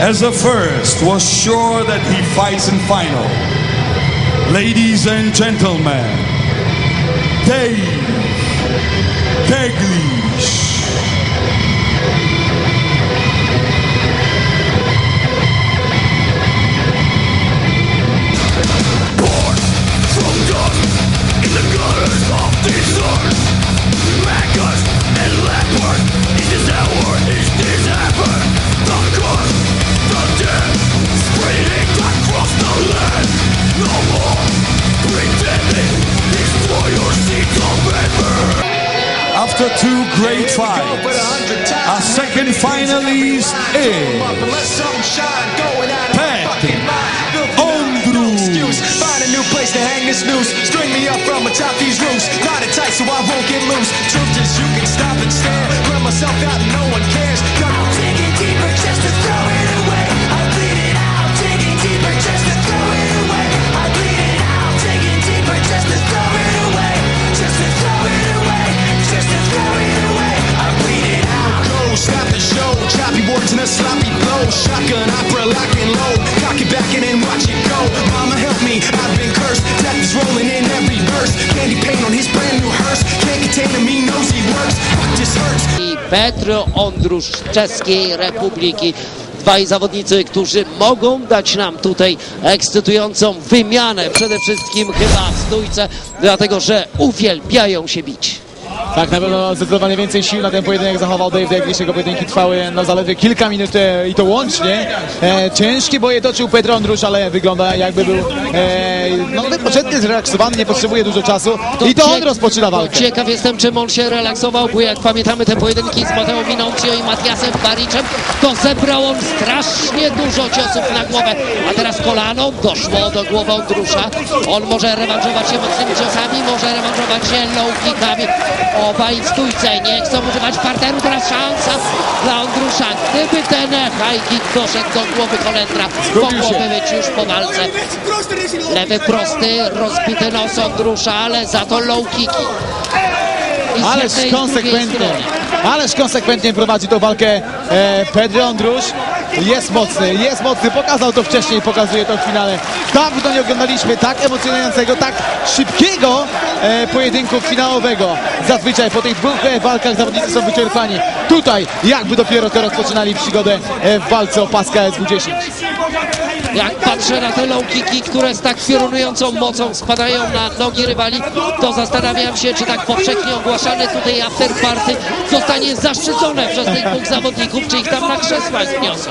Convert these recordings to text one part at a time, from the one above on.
as the first was sure that he fights in final. Ladies and gentlemen, Dave After two great fights, our second finalist is Pat Ondrus. Find a new place to hang this noose. String me up from atop these roofs. Knot it tight so I won't get loose. Truth is, you can stop and stare. Run myself out and no one. Sloppy flow. Shotgun opera lock and load. Cock it back and watch it go. Mama help me, I've been cursed. Death is rolling in every verse. Candy paint on his brand new hearse. Can't contain him, he knows he works. Fuck, this hurts. i Petro Ondrusz Czeskiej Republiki. Dwaj zawodnicy, którzy mogą dać nam tutaj ekscytującą wymianę. Przede wszystkim chyba w stójce, dlatego że uwielbiają się bić. Tak, na pewno zdecydowanie więcej sił na ten pojedynek zachował Dave Daglish. Jego pojedynki trwały no, zaledwie kilka minut e, i to łącznie. E, ciężkie boje toczył Petr Ondrusz, ale wygląda jakby był e, no, wypoczętny, zrelaksowany, nie potrzebuje dużo czasu. I to on rozpoczyna walkę. Ciekaw jestem, czym on się relaksował, bo jak pamiętamy te pojedynki z Mateo Minoncio i Matiasem Bariczem, to zebrał on strasznie dużo ciosów na głowę. A teraz kolano doszło do głowy Ondrusza. On może rewanżować się mocnymi ciosami, może rewanżować się low kickami. Obaj stójce nie chcą używać parteru. Teraz szansa dla Ondrusza. Gdyby ten high kick doszedł do głowy Kolendra, Zgubił mogłoby być już po walce. Lewy prosty, rozbity nos Ondrusza, ale za to low kicki. I Ależ konsekwentnie, ależ konsekwentnie prowadzi tą walkę e, Pedro Ondrusz. Jest mocny, jest mocny, pokazał to wcześniej, pokazuje to w finale. Dawno nie oglądaliśmy tak emocjonującego, tak szybkiego e, pojedynku finałowego. Zazwyczaj po tych dwóch e, walkach zawodnicy są wyczerpani. Tutaj jakby dopiero to rozpoczynali przygodę e, w walce o paskę SW10. Jak patrzę na te low kicki, które z tak piorunującą mocą spadają na nogi rywali, to zastanawiam się, czy tak powszechnie ogłaszane tutaj after party zostanie zaszczycone przez tych dwóch zawodników, czy ich tam na krzesłach wniosą.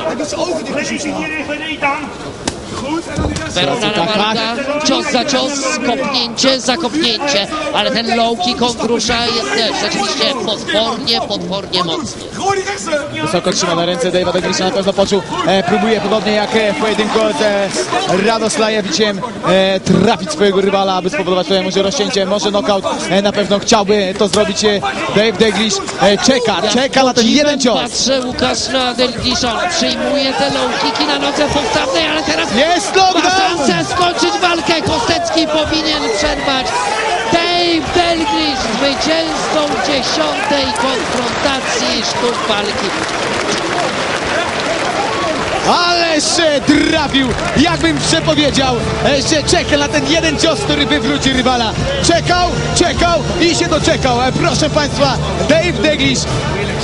Walka, cios za cios, kopnięcie za kopnięcie, ale ten low kick Ondrusza jest też rzeczywiście potwornie, potwornie mocny. Wysoko trzyma na ręce Dave'a Deglisza, na pewno poczuł, e, próbuje podobnie jak e, w pojedynku z e, Radoslajewiciem e, trafić swojego rywala, aby spowodować tutaj może rozcięcie, może knockout, e, na pewno chciałby to zrobić e, Dave Deglish, e, czeka, czeka na ten jeden cios. Patrzę Łukasz na Delgisza, on przyjmuje te low kicki na nodze postawnej, ale teraz Jest ma knockdown! szansę skończyć walkę. Kostecki powinien przerwać. Dave Delglish zwycięzcą dziesiątej konfrontacji sztuk walki. Ależ e, trafił, jakbym przepowiedział, e, że czeka na ten jeden cios, który wywróci rywala. Czekał, czekał i się doczekał. E, Proszę Państwa, Dave Deglish,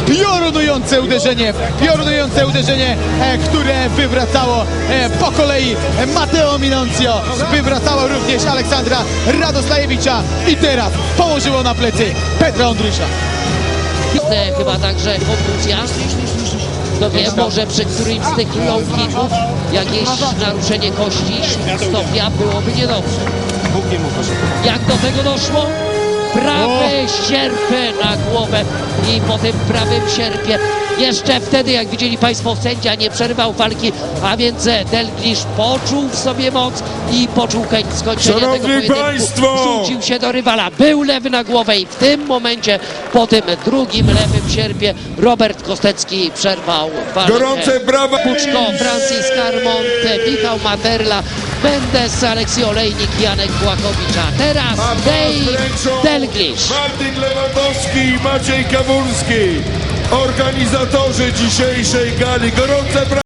piorunujące uderzenie, piorunujące uderzenie, e, które wywracało e, po kolei e, Matteo Minoncio, wywracało również Aleksandra Radoslajewicza i teraz położyło na plecy Petra Ondrusza. Te Chyba także kontuzja. Kto wie, może przy którymś z tych low kicków jakieś naruszenie kości, stopnia byłoby niedobrze. Jak do tego doszło? Prawy sierpy na głowę i po tym prawym sierpie jeszcze wtedy, jak widzieli Państwo, sędzia nie przerwał walki, a więc Delglish poczuł w sobie moc i poczuł chęć skończenia Szanowni tego pojedynku. państwo! Rzucił się do rywala, był lewy na głowę i w tym momencie, po tym drugim lewym sierpie, Robert Kostecki przerwał walkę. Gorące brawa! Puczko, Francis Carmont, Michał Materla, Mendes, Aleksiej Olejnik, Janek Błachowicz, a teraz Dave Delglish. Martin Lewandowski i Maciej Kawulski, organizatorzy dzisiejszej gali. Gorące brawa!